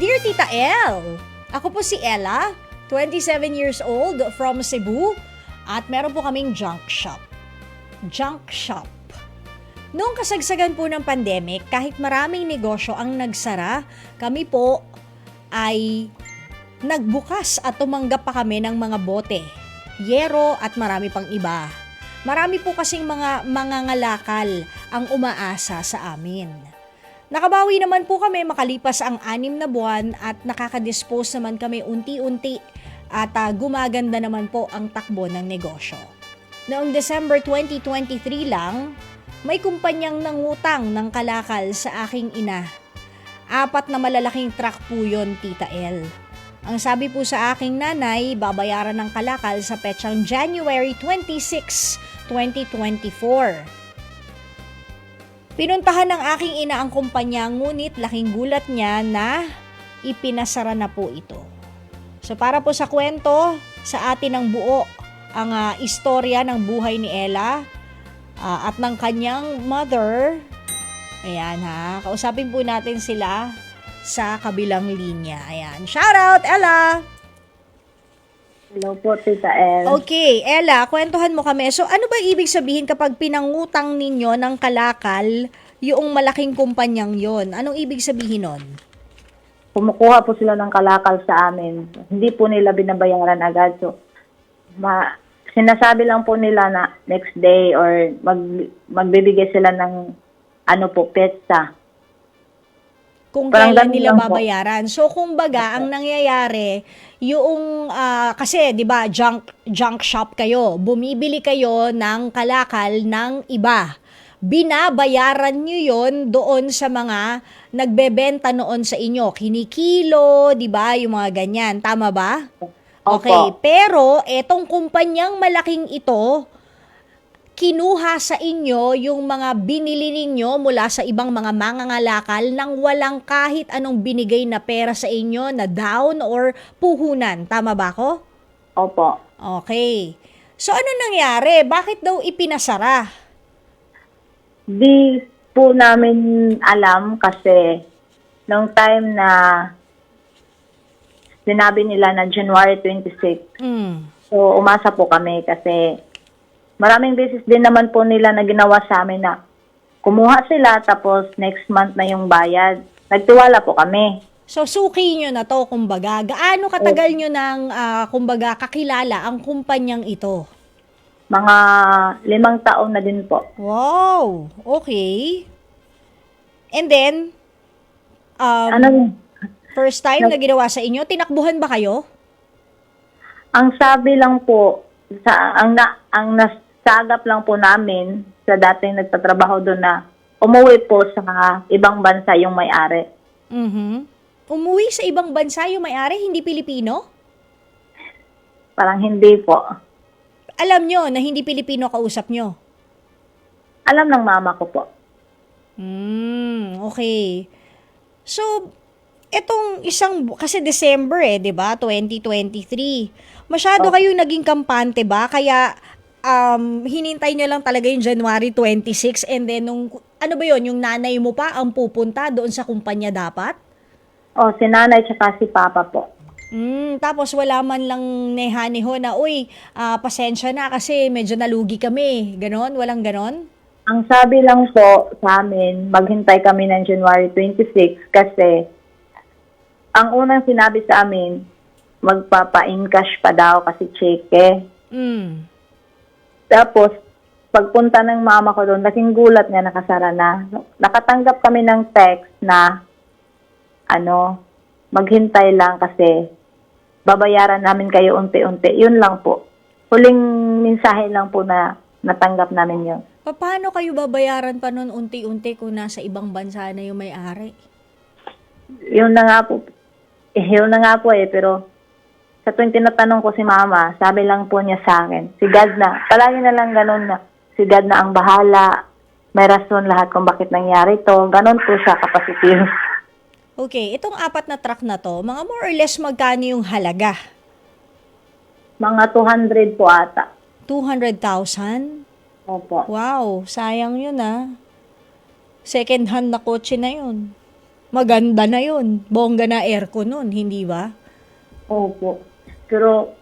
Dear Tita El, ako po si Ella, 27 years old from Cebu at meron po kaming junk shop. Junk shop. Noong kasagsagan po ng pandemic, kahit maraming negosyo ang nagsara, kami po ay nagbukas at tumanggap pa kami ng mga bote, yero at marami pang iba. Marami po kasing mga mangangalakal ang umaasa sa amin. Nakabawi naman po kami makalipas ang anim na buwan at nakakadispose naman kami unti-unti at ah, gumaganda naman po ang takbo ng negosyo. Noong December 2023 lang, may kumpanyang nangutang ng kalakal sa aking ina. Apat na malalaking truck po yon, Tita El. Ang sabi po sa aking nanay, babayaran ng kalakal sa petsang January 26, 2024. Pinuntahan ng aking ina ang kumpanya ngunit laking gulat niya na ipinasara na po ito. So para po sa kwento, sa atin ang buo ang ah, istorya ng buhay ni Ella ah, at ng kanyang mother. Ayan ha, kausapin po natin sila sa kabilang linya. Ayan, shout out Ella! Hello po, Tita El. Okay, Ella, kwentuhan mo kami. So, ano ba ibig sabihin kapag pinangutang ninyo ng kalakal yung malaking kumpanyang yon? Anong ibig sabihin nun? Kumukuha po sila ng kalakal sa amin. Hindi po nila binabayaran agad. So, ma sinasabi lang po nila na next day or mag magbibigay sila ng ano po, petsa. Kung Parang kailan nila babayaran. So, kung baga, ang nangyayari, yung, ah, kasi, di ba, junk, junk shop kayo. Bumibili kayo ng kalakal ng iba. Binabayaran nyo yon doon sa mga nagbebenta noon sa inyo. Kinikilo, di ba, yung mga ganyan. Tama ba? Opo. Okay, pero etong kumpanyang malaking ito, kinuha sa inyo yung mga binili ninyo mula sa ibang mga mangangalakal nang walang kahit anong binigay na pera sa inyo na down or puhunan. Tama ba ako? Opo. Okay. So ano nangyari? Bakit daw ipinasara? Di po namin alam kasi nung time na sinabi nila na January 26, Hmm. So, umasa po kami kasi maraming beses din naman po nila na ginawa sa amin na kumuha sila tapos next month na yung bayad. Nagtiwala po kami. So suki nyo na to, kumbaga. Gaano katagal nyo nang, ah, kumbaga, kakilala ang kumpanyang ito? Mga limang taon na din po. Wow! Okay. And then, um, Ano, First time na ginawa sa inyo, tinakbuhan ba kayo? ang sabi lang po, sa, ang, na, ang nasagap lang po namin sa dating nagtatrabaho doon na umuwi po sa ibang bansa yung may-ari. Mhm. Umuwi sa ibang bansa yung may-ari, hindi Pilipino? Parang hindi po. Alam nyo na hindi Pilipino kausap nyo. Alam ng mama ko po. Hmm, okay. So, etong isang, kasi December eh, di ba? 2023. Masyado Oh. kayong naging kampante ba? Kaya, um, hinintay nyo lang talaga yung January 26 and then nung, ano ba yon yung nanay mo pa ang pupunta doon sa kumpanya dapat? O, si nanay tsaka si papa po. Mm, tapos wala man lang nehaneho na, uy, ah, pasensya na kasi medyo nalugi kami. Ganon? Walang ganon? Ang sabi lang po sa amin, maghintay kami ng January 26 kasi ang unang sinabi sa amin, magpapa-encash pa daw kasi cheque. Mm. Tapos, pagpunta ng mama ko doon, laking gulat niya nakasara na. Nakatanggap kami ng text na, ano, maghintay lang kasi babayaran namin kayo unti-unti. Yun lang po. Huling mensahe lang po na natanggap namin yun. Pa- Paano kayo babayaran pa nun unti-unti kung nasa ibang bansa na yung may-ari? Yun na nga po. Eh, yun na nga po eh, pero sa tuwing tinatanong ko si mama, sabi lang po niya sa akin, si God na, palagi na lang ganun na, si God na ang bahala, may rason lahat kung bakit nangyari to, ganun po siya kapasitive. Okay, itong apat na truck na to, mga more or less magkano yung halaga? Mga 200 po ata. 200,000? Opo. Wow, sayang yun ah. Second hand na kotse na yun. maganda na yun. Bongga na aircon nun, hindi ba? Opo. Pero,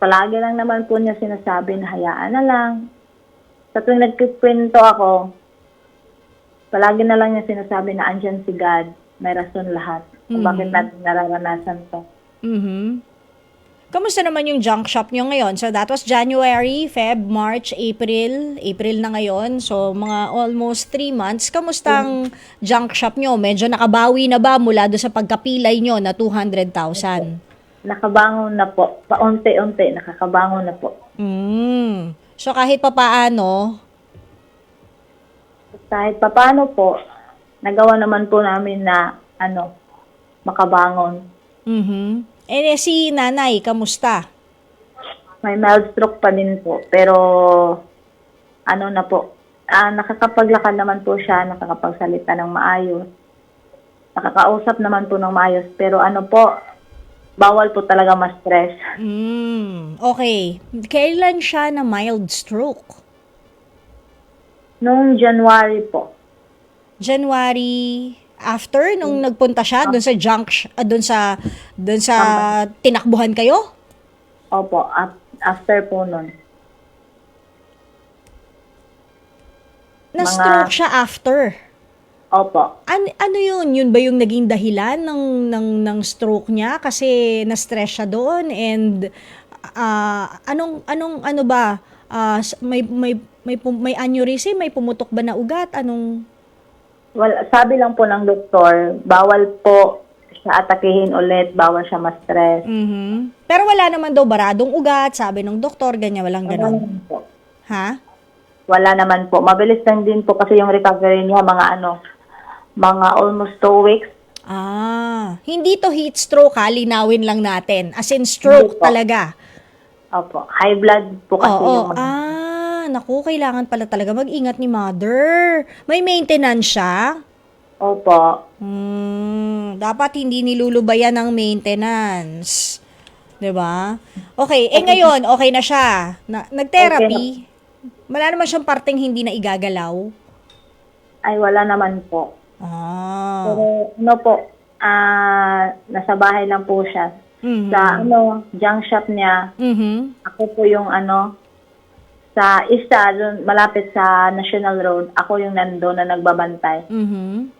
palagi lang naman po niya sinasabi na hayaan na lang. Sa tuwing nagkikwento ako, palagi na lang niya sinasabi na andyan si God. May rason lahat. Kung Mhm. bakit natin nararanasan to. Mhm. Kamusta naman yung junk shop nyo ngayon? So that was January, Feb, March, April. April na ngayon. So mga almost 3 months. Kamusta ang junk shop nyo? Medyo nakabawi na ba mula do sa pagkapilay nyo na 200,000? Nakabangon na po. Paunti-unti, nakakabangon na po. Mm. So kahit papaano, Kahit papano po, nagawa naman po namin na, ano, makabangon. mhm. Eh si nanay, kamusta? May mild stroke pa din po. Pero, ano na po, ah, nakakapaglakad naman po siya, nakakapagsalita ng maayos. Nakakausap naman po ng maayos. Pero ano po, bawal po talaga ma-stress. Mm. Okay. Kailan siya na mild stroke? Noong January po, January after nung nagpunta siya doon sa junk sh- ah, doon sa doon sa tinakbuhan kayo? opo, af- after po nun. Na Mga- siya after. Opo. An- ano yun? Yun ba yung naging dahilan ng ng ng stroke niya kasi na-stress siya doon and ah, anong anong ano ba s- may may may may aneurysm, may pumutok ba na ugat? Anong Well, sabi lang po ng doktor, bawal po siya atakihin ulit, bawal siya ma-stress. Mhm. Pero wala naman daw baradong ugat, sabi ng doktor, ganyan walang Wala ganon. naman po. Ha? Wala naman po. Mabilis lang din po kasi yung recovery niya, mga ano, mga almost two weeks. Ah, hindi to heat stroke ha, linawin lang natin. As in stroke Hindi po. talaga. Opo. High blood po kasi Oo. yung... Ah, naku, kailangan pala talaga mag-ingat ni mother. May maintenance siya? Opo. Hmm, dapat hindi nilulubayan ng maintenance. 'Di ba? Okay, eh ngayon, okay na siya. Na, nag-therapy. Wala naman siyang parteng hindi na igagalaw. Ay, wala naman po. Ah. Pero ano po, ah, nasa bahay lang po siya. Mhm. Sa ano, junk shop niya, Mhm. ako po yung ano, sa isa, dun, malapit sa National Road, ako yung nando na nagbabantay. Mhm.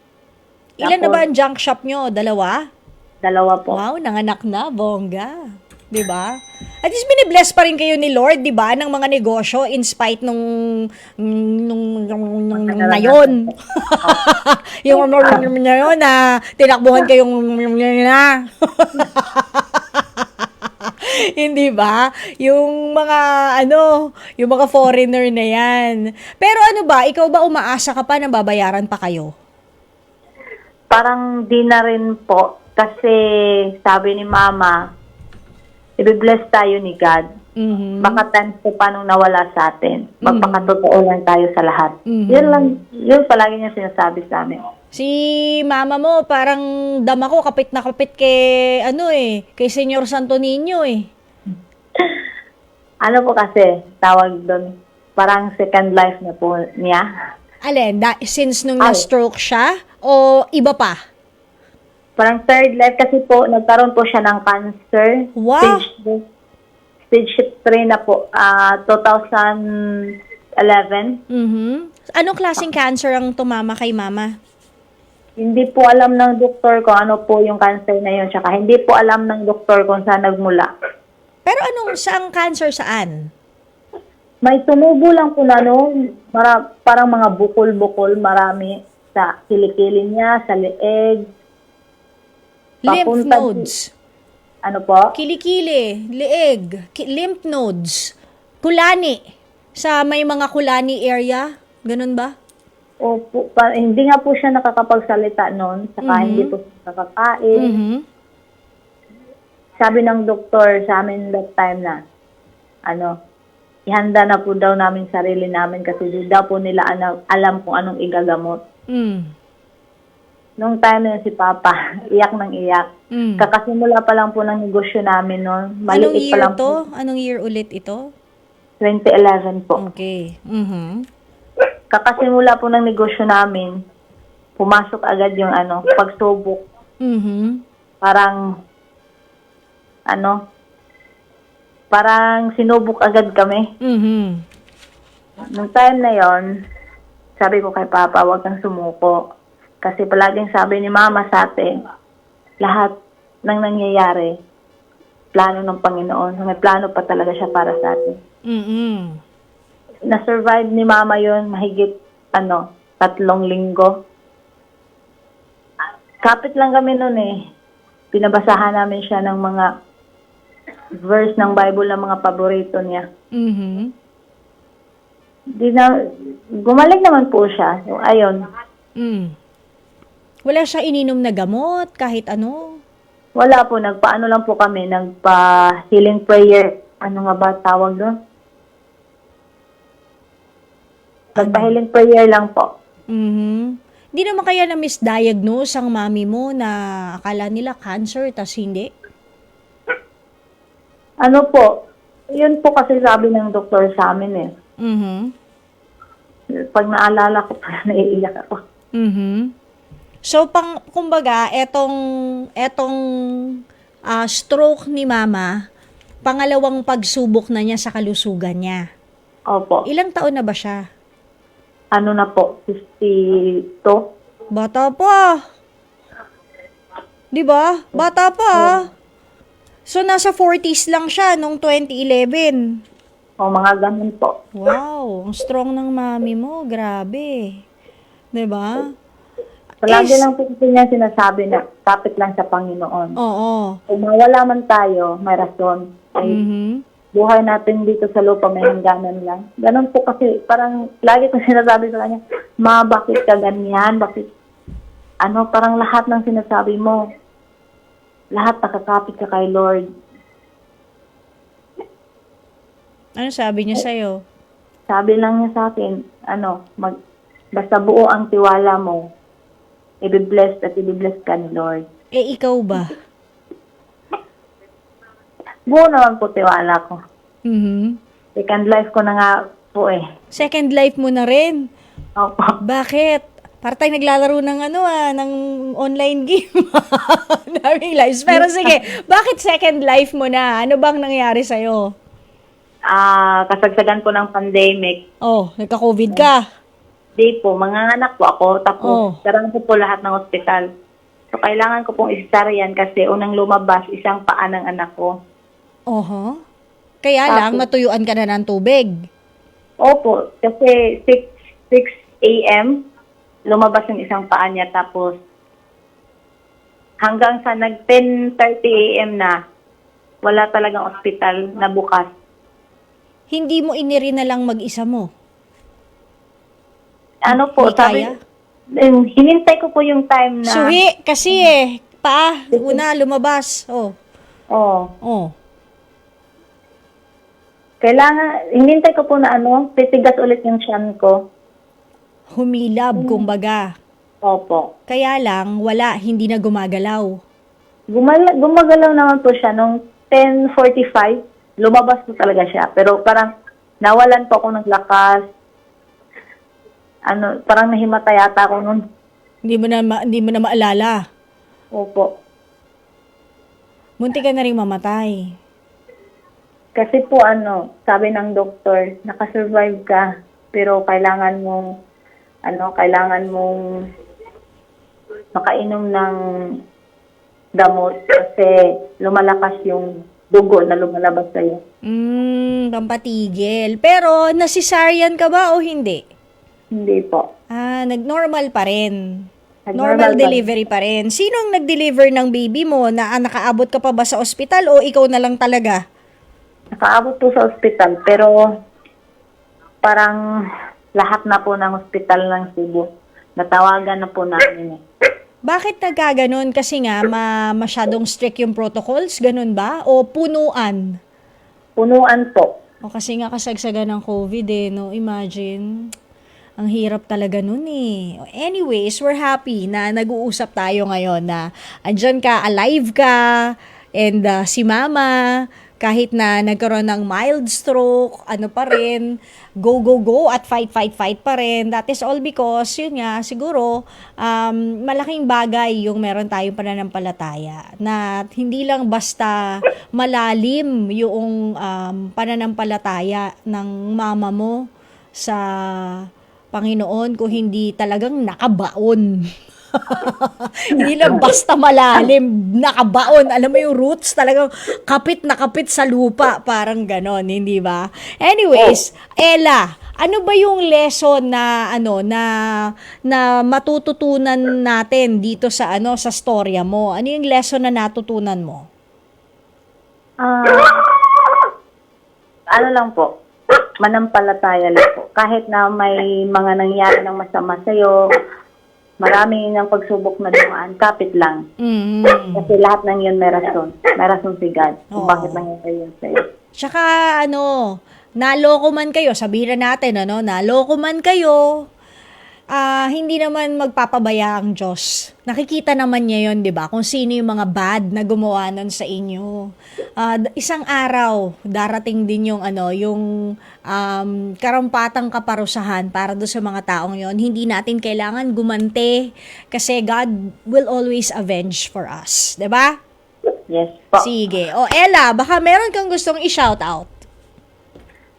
Ilan na ba ang junk shop nyo? Dalawa? Dalawa po. Wow, nanganak na, bongga. 'Di ba? At least binibless pa rin kayo ni Lord, 'di ba, ng mga negosyo in spite nung nung nung, nung, nung na yun. yung na yun na tinakbuhan kayong na. Hindi ba? Yung mga ano, yung mga foreigner na yan. Pero ano ba, ikaw ba umaasa ka pa na babayaran pa kayo? Parang di na rin po. Kasi sabi ni Mama, i-bless tayo ni God. Mhm. Baka times po pa nung nawala sa atin. Magpakatotoo lang tayo sa lahat. Mhm. Yun lang, yun palagi niya sinasabi sa amin. Si mama mo, parang dama ko, kapit na kapit kay, ano eh, kay Senyor Santo Niño eh. Ano po kasi, tawag doon, parang second life na po niya. Alin, da, since nung Ay. na-stroke siya, o iba pa? Parang third life kasi po, nagkaroon po siya ng cancer. Wow! Stage, stage 3 na po, ah 2011. Mhm. Anong klaseng cancer ang tumama kay mama? Hindi po alam ng doktor kung ano po yung cancer na yun. Tsaka hindi po alam ng doktor kung saan nagmula. Pero anong, saang cancer saan? May tumubo lang po na no, mara, parang mga bukol-bukol, marami sa kilikili niya, sa leeg. Lymph nodes. Ano po? Kilikili, lieg, ki- lymph nodes, kulani. Sa may mga kulani area, ganun ba? Opo, pa, hindi nga po siya nakakapagsalita noon, saka Mhm. hindi po siya nakakain. Mhm. Sabi ng doktor sa amin that time na, ano, ihanda na po daw namin sarili namin kasi di daw po nila alam, alam kung anong igagamot. Mm. Nung time na yun si Papa, iyak ng iyak. Mm. Kakasimula pa lang po ng negosyo namin noon. Anong Maliit pa year lang to? po. Anong year ulit ito? 2011 po. Okay. Mhm. Kakasimula po ng negosyo namin, pumasok agad yung ano, pagsubok. Mhm. Parang, ano, parang sinubok agad kami. Mhm. Nung time na yon, sabi ko kay Papa, huwag kang sumuko. Kasi palaging sabi ni Mama sa atin, lahat ng nangyayari, plano ng Panginoon. May plano pa talaga siya para sa atin. Mhm. Na-survive ni Mama yon mahigit, ano, tatlong linggo. Kapit lang kami noon eh. Pinabasahan namin siya ng mga verse ng Bible na mga paborito niya. Mhm. Di na, gumaling naman po siya. Ayun, Mm. Wala siya ininom na gamot, kahit ano. wala po, nagpaano lang po kami, nagpa-healing prayer. Ano nga ba tawag doon? Nagpa-healing prayer lang po. Mhm. Hindi naman kaya na misdiagnose ang mami mo na akala nila cancer, tas hindi? Ano po, yun po kasi sabi ng doktor sa amin eh. Mhm. Pag naalala ko pa, naiiyak ako. Mhm. So pang kumbaga etong etong ah, stroke ni mama, pangalawang pagsubok na niya sa kalusugan niya. Opo. Ilang taon na ba siya? Ano na po, 52? Bata pa. 'Di ba? Bata pa. So nasa 40s lang siya nung 2011. O mga ganun po. Wow, ang strong ng mami mo, grabe. 'Di ba? Palagi Is- lang po kasi niya sinasabi na kapit lang sa Panginoon. Oo. Kung mawala man tayo, may rason. Ay, Mhm. buhay natin dito sa lupa may hangganan lang. Ganun po kasi, parang lagi ko sinasabi sa kanya, Ma, bakit ka ganyan? Bakit, ano, parang lahat ng sinasabi mo, lahat nakakapit ka kay Lord. Ano sabi niya sa'yo? Sabi lang niya sa akin, ano, mag, basta buo ang tiwala mo, i-bless at i-bless ka ni Lord. Eh, ikaw ba? Buo naman po tiwala ko. Mhm. Second life ko na nga po eh. Second life mo na rin. Opo. Bakit? Para tayo naglalaro ng ano ah, ng online game. Daming lives. Pero sige, bakit second life mo na? Ano bang nangyari sa'yo? Ah, kasagsagan po ng pandemic, Oh, nagka-COVID ka. Di po, mga anak po ako, tapos Oh. sarang po po lahat ng ospital. So, kailangan ko pong isaryan kasi unang lumabas, isang paa ng anak ko. Oho. Kaya lang, Tapos- natuyuan ka na ng tubig. Opo, kasi 6, 6 a.m., lumabas yung isang paa niya, tapos hanggang sa nag 10.30 a.m. na, wala talagang ospital na bukas. Hindi mo iniri na lang mag-isa mo. Ano po, Hindi sabi, kaya? hinintay ko po yung time na, Suhi, kasi eh. Pa, una, lumabas. Oh, oh, oh. Kailangan, hinintay ko po na ano, titigas ulit yung tiyan ko. Humilab, kumbaga. Opo. Kaya lang, wala, hindi na gumagalaw. Gumal gumagalaw naman po siya nung 10.45. Lumabas po talaga siya. Pero parang nawalan po ako ng lakas. Ano, parang nahimatay yata ako nun. Hindi mo na, ma- hindi mo na maalala. Opo. Munti ka na rin mamatay. Kasi po ano, sabi ng doktor, nakasurvive ka. Pero kailangan mong, ano, kailangan mong makainom ng gamot kasi lumalakas yung dugo na lumalabas sa'yo. Hmm, pampatigil. Pero, nasisaryan ka ba o hindi? Hindi po. Ah, nag-normal pa rin. Normal pa delivery pa rin. Sino ang nag-deliver ng baby mo? Na ah, nakaabot ka pa ba sa ospital o ikaw na lang talaga? Nakaabot po sa ospital, pero parang lahat na po ng ospital ng Cebu. Natawagan na po namin eh. Bakit nagkaganon? Kasi nga, ma masyadong strict yung protocols? Ganun ba? O punuan? Punuan po. O kasi nga kasagsagan ng COVID eh, no? Imagine. Ang hirap talaga nun eh. Anyways, we're happy na nag-uusap tayo ngayon na andyan ka, alive ka, and uh, si mama, kahit na nagkaroon ng mild stroke, ano pa rin, go, go, go at fight, fight, fight pa rin. That is all because, yun nga, siguro, um, malaking bagay yung meron tayong pananampalataya na hindi lang basta malalim yung um, pananampalataya ng mama mo sa Panginoon kung hindi talagang nakabaon. hindi lang basta malalim, nakabaon. Alam mo yung roots talagang kapit na kapit sa lupa, parang ganon, hindi ba? Anyways, Ella, ano ba yung lesson na ano na na matututunan natin dito sa ano sa storya mo? Ano yung lesson na natutunan mo? Ah, ano lang po, manampalataya lang po. Kahit na may mga nangyari ng masama sa'yo, marami ng pagsubok na dumaan, kapit lang. Mm. Kasi lahat ng yun may rason. May rason si God kung Oo. bakit nangyari yun sa'yo. Tsaka ano, naloko man kayo, sabihin na natin ano, naloko man kayo, ah hindi naman magpapabaya ang Diyos. Nakikita naman niya yon, 'di ba? Kung sino yung mga bad na gumawa nun sa inyo. D- isang araw darating din yung ano, yung um, karampatang kaparusahan para do sa mga taong yon. Hindi natin kailangan gumante kasi God will always avenge for us, 'di ba? Yes po. Sige. O Ella, baka meron kang gustong i-shout out.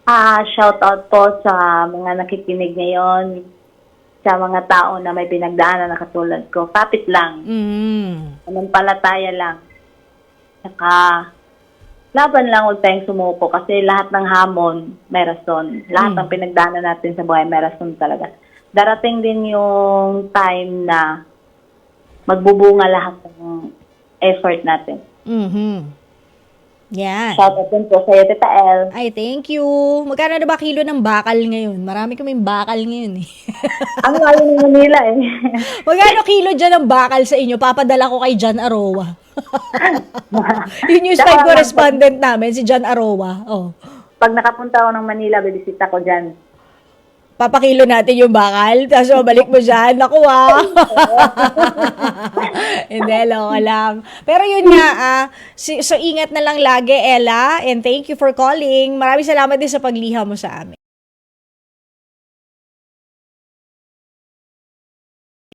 Ah, shout out po sa mga nakikinig ngayon, sa mga tao na may pinagdaanan na katulad ko. Kapit lang. Mm. Manampalataya lang. Saka, laban lang huwag tayong sumuko kasi lahat ng hamon may rason. Lahat ng pinagdaanan natin sa buhay may rason talaga. Darating din yung time na magbubunga lahat ng effort natin. Mhm. Yan. Shout out din po sa iyo, Tita El. Ay, thank you. Magkano na ba kilo ng bakal ngayon? Marami kaming bakal ngayon eh. Ang layo ng Manila eh. Magkano kilo dyan ng bakal sa inyo? Papadala ko kay John Arowa. Yun yung spy correspondent namin, si John Arowa. Oh. Pag nakapunta ako ng Manila, bibisita ko dyan. Papakilo natin yung bakal, tapos mabalik mo dyan. Naku ah. Hindi, loko lang. Pero yun nga, ah, si- so ingat na lang lagi, Ella. And thank you for calling. Maraming salamat din sa pagliha mo sa amin.